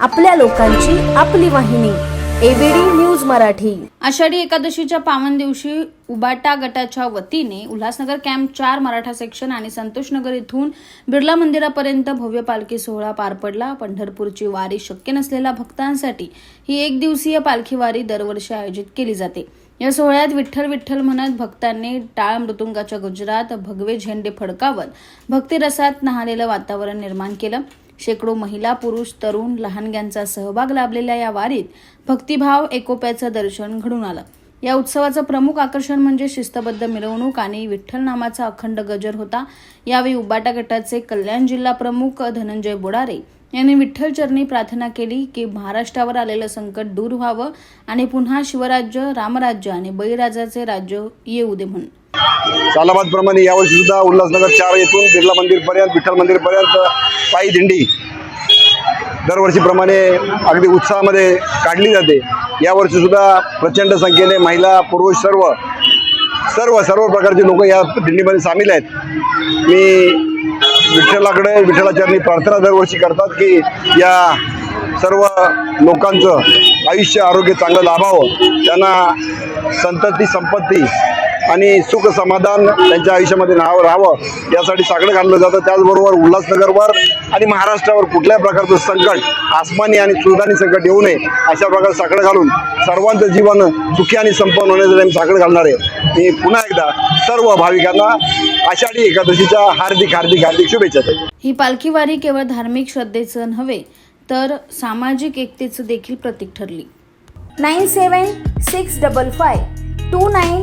आपल्या लोकांची आपली वाहिनी एबीडी न्यूज मराठी. आषाढी एकादशीच्या पावन दिवशी उबाटा गटाच्या वतीने उल्हासनगर कॅम्प चार मराठा सेक्शन आणि संतोषनगर इथून बिर्ला मंदिरापर्यंत भव्य पालखी सोहळा पार पडला. पंढरपूरची वारी शक्य नसलेल्या भक्तांसाठी ही एक दिवसीय पालखी वारी दरवर्षी आयोजित केली जाते. या सोहळ्यात विठ्ठल विठ्ठल म्हणत भक्तांनी टाळ मृदुंगाच्या गुजरात भगवे झेंडे फडकावत भक्तिरसात नहालेलं वातावरण निर्माण केलं. शेकडो महिला पुरुष तरुण लहानग्यांचा सहभाग लाभलेल्या या वारीत भक्तिभाव एकोप्याचं दर्शन घडून आलं. या उत्सवाचं प्रमुख आकर्षण म्हणजे शिस्तबद्ध मिरवणूक आणि विठ्ठल नामाचा अखंड गजर होता. यावेळी उबाटा गटाचे कल्याण जिल्हा प्रमुख धनंजय बोडारे यांनी विठ्ठल चरणी प्रार्थना केली की महाराष्ट्रावर आलेलं संकट दूर व्हावं आणि पुन्हा शिवराज्य रामराज्य आणि बळीराजाचे राज्य येऊ दे म्हणून. सालाबादप्रमाणे यावर्षी सुद्धा उल्हासनगर चार येथून बिर्ला मंदिरपर्यंत विठ्ठल मंदिरपर्यंत पायी दिंडी दरवर्षीप्रमाणे अगदी उत्साहामध्ये काढली जाते. यावर्षी सुद्धा प्रचंड संख्येने महिला पुरुष सर्व सर्व सर्व प्रकारचे लोक या दिंडीमध्ये सामील आहेत. मी विठ्ठलाकडे विठ्ठलाचरणी प्रार्थना दरवर्षी करतात की या सर्व लोकांचं आयुष्य आरोग्य चांगलं लाभावं. त्यांना संतती संपत्ती आणि सुख समाधान त्यांच्या आयुष्यामध्ये राहावं राहावं यासाठी साकडं घाललं जातं. त्याचबरोबर उल्हासनगरवर आणि महाराष्ट्रावर कुठल्याही प्रकारचं संकट आसमानी आणि सुलतानी संकट येऊ नये अशा प्रकारे साकडं घालून सर्वांचं जीवन सुखी आणि संपन्न होण्यासाठी आम्ही साकडं घालणार आहे. मी पुन्हा एकदा सर्व भाविकांना आषाढी एकादशीच्या हार्दिक हार्दिक हार्दिक शुभेच्छा देतो. ही पालखी वारी केवळ धार्मिक श्रद्धेचं नव्हे तर सामाजिक एकतेचं देखील प्रतीक ठरली. Nine seven six double five two nine